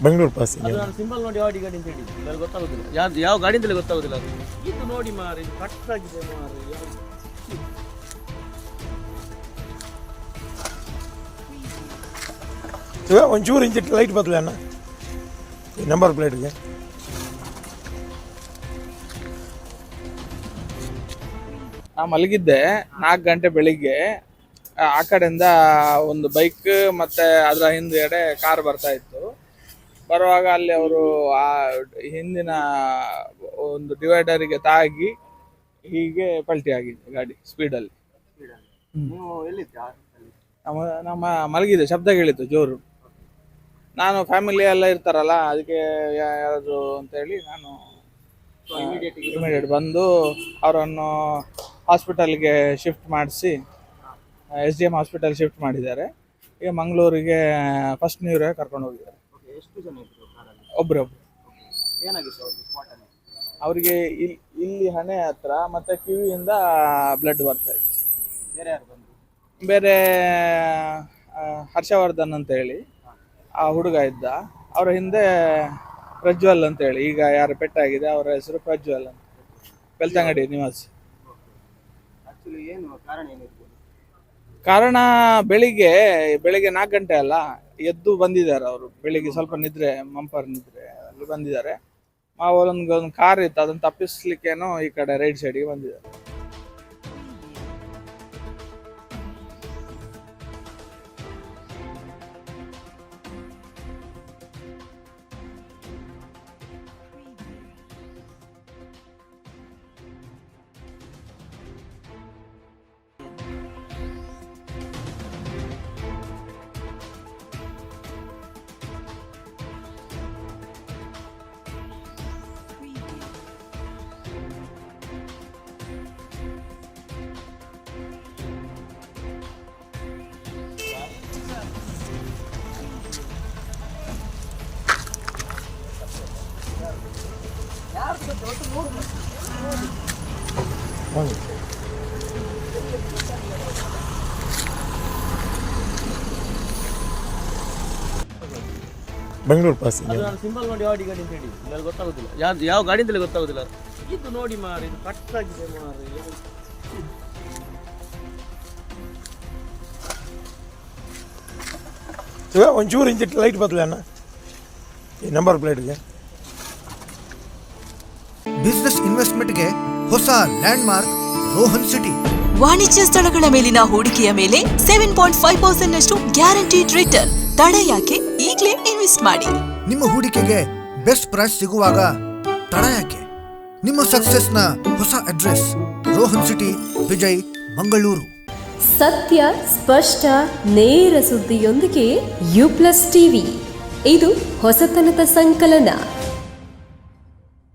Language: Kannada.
ಬೆಂಗಳೂರು ಪಾಸ್ ಅದು ನಾನು ಸಿಂಬಲ್ ನೋಡಿ ಯಾವ ಗಾಡಿ ಅಂತ ಹೇಳಿ ನನಗೆ ಗೊತ್ತಾಗೋದಿಲ್ಲ ಯಾವ್ದು ಯಾವ ಗಾಡಿ ಅಂತಲೇ ಗೊತ್ತಾಗೋದಿಲ್ಲ ಅದು ಇದು ನೋಡಿ ಮಾರಿ ಇದು ಕಟ್ ಆಗಿದೆ ಮಾರಿ ಯಾವ್ದು- ಇವಾಗ ಒಂಚೂರು ಇಂಚು ಲೈಟ್ ಬದಲೇ ಅಣ್ಣ ಈ ನಂಬರ್ ಪ್ಲೇಟ್ಗೆ ನಾ ಮಲಗಿದ್ದೆ ನಾಲ್ಕು ಗಂಟೆ ಬೆಳಿಗ್ಗೆ. ಆ ಕಡೆಯಿಂದ ಒಂದು ಬೈಕ್ ಮತ್ತೆ ಅದರ ಹಿಂದ್ಗಡೆ ಕಾರ್ ಬರ್ತಾ ಇತ್ತು. ಬರುವಾಗ ಅಲ್ಲಿ ಅವರು ಆ ಹಿಂದಿನ ಒಂದು ಡಿವೈಡರಿಗೆ ತಾಗಿ ಹೀಗೆ ಪಲ್ಟಿ ಆಗಿದೆ ಗಾಡಿ ಸ್ಪೀಡಲ್ಲಿ ನಮ್ಮ ನಮ್ಮ ಮಲಗಿದೆ ಶಬ್ದ ಕೇಳಿತ್ತು ಜೋರು. ನಾನು ಫ್ಯಾಮಿಲಿ ಎಲ್ಲ ಇರ್ತಾರಲ್ಲ ಅದಕ್ಕೆ ಯಾರಾದ್ರು ಅಂತೇಳಿ ನಾನು ಇಮಿಡಿಯೇಟ್ ಬಂದು ಅವರನ್ನು ಹಾಸ್ಪಿಟಲ್ಗೆ ಶಿಫ್ಟ್ ಮಾಡಿಸಿ S D M hospital shift ಮಾಡಿದ್ದಾರೆ. ಈಗ ಮಂಗಳೂರಿಗೆ ಫಸ್ಟ್ ನ್ಯೂರೇ ಕರ್ಕೊಂಡು ಹೋಗಿದ್ದಾರೆ. ಎಷ್ಟು ಜನ ಅವ್ರಿಗೆ ಇಲ್ಲಿ ಇಲ್ಲಿ ಹಣೆ ಹತ್ರ ಮತ್ತೆ ಕಿವಿಯಿಂದ ಬ್ಲಡ್ ಬರ್ತಾ ಇದೆ. ಬೇರೆ ಯಾರು ಬಂದ್ರು? ಬೇರೆ ಹರ್ಷವರ್ಧನ್ ಅಂತ ಹೇಳಿ ಆ ಹುಡುಗ ಇದ್ದ. ಅವರ ಹಿಂದೆ ಪ್ರಜ್ವಲ್ ಅಂತ ಹೇಳಿ ಈಗ ಯಾರು ಪೆಟ್ಟಾಗಿದೆ ಅವರ ಹೆಸರು ಪ್ರಜ್ವಲ್ ಅಂತ. ಬೆಳ್ತಂಗಡಿ ನಿವಾಸಿ. ಏನು ಕಾರಣ ಏನಿರ್ಬೋದು? ಕಾರಣ ಬೆಳಿಗ್ಗೆ ಬೆಳಿಗ್ಗೆ ನಾಲ್ಕು ಗಂಟೆ ಅಲ್ಲ, ಎದ್ದು ಬಂದಿದ್ದಾರೆ ಅವರು. ಬೆಳಿಗ್ಗೆ ಸ್ವಲ್ಪ ನಿದ್ರೆ, ಮಂಪರ್ ನಿದ್ರೆ ಅಲ್ಲಿ ಬಂದಿದ್ದಾರೆ. ಅವರೊಂದು ಒಂದು ಕಾರ್ ಇತ್ತು, ಅದನ್ನು ತಪ್ಪಿಸ್ಲಿಕ್ಕೇನೋ ಈ ಕಡೆ ರೈಟ್ ಸೈಡಿಗೆ ಬಂದಿದ್ದಾರೆ. ಬೆಂಗಳೂರು ಪಾಸ್ ಅದು ನಾನು ಸಿಂಬಲ್ ನೋಡಿ ಯಾವ ಗಾಡಿ ಅಂತ ಹೇಳಿ ನನಗೆ ಗೊತ್ತಾಗೋದಿಲ್ಲ ಯಾವ್ದು ಯಾವ ಗಾಡಿ ಅಂತಲೇ ಗೊತ್ತಾಗೋದಿಲ್ಲ ಇದು ನೋಡಿ ಮಾರಿ ಇದು ಕಟ್ ಆಗಿದೆ ಮಾರಿ ಯಾವ್ದು- ಇವಾಗ ಒಂಚೂರು ಇಂಚು ಲೈಟ್ ಬದಲೇ ಅಣ್ಣ ಈ ನಂಬರ್ ಪ್ಲೇಟ್ಗೆ ಬಿಸ್ನೆಸ್ ಇನ್ವೆಸ್ಟ್ಮೆಂಟ್ಗೆ ಹೊಸ ಲ್ಯಾಂಡ್ಮಾರ್ಕ್ ರೋಹನ್ ಸಿಟಿ ವಾಣಿಜ್ಯ ಸ್ಥಳಗಳ ಮೇಲಿನ ಹೂಡಿಕೆಯ ಮೇಲೆ ಸೆವೆನ್ ಪಾಯಿಂಟ್ ಫೈವ್ ಪರ್ಸೆಂಟ್ ನಷ್ಟು ಗ್ಯಾರಂಟಿಡ್ ರಿಟರ್ನ್ ತಡ ಯಾಕೆ? ಈಗಲೇ ಇನ್ವೆಸ್ಟ್ ಮಾಡಿ. ನಿಮ್ಮ ಹೂಡಿಕೆಗೆ ಬೆಸ್ಟ್ ಪ್ರೈಸ್ ಸಿಗುವಾಗ ತಡ ಯಾಕೆ? ನಿಮ್ಮ ಸಕ್ಸಸ್ನ ಹೊಸ ಅಡ್ರೆಸ್ ರೋಹನ್ ಸಿಟಿ ವಿಜಯ್ ಮಂಗಳೂರು ಸತ್ಯ ಸ್ಪಷ್ಟ ನೇರ ಸುದ್ದಿಯೊಂದಿಗೆ ಯು ಪ್ಲಸ್ ಟಿವಿ ಇದು ಹೊಸತನದ ಸಂಕಲನ.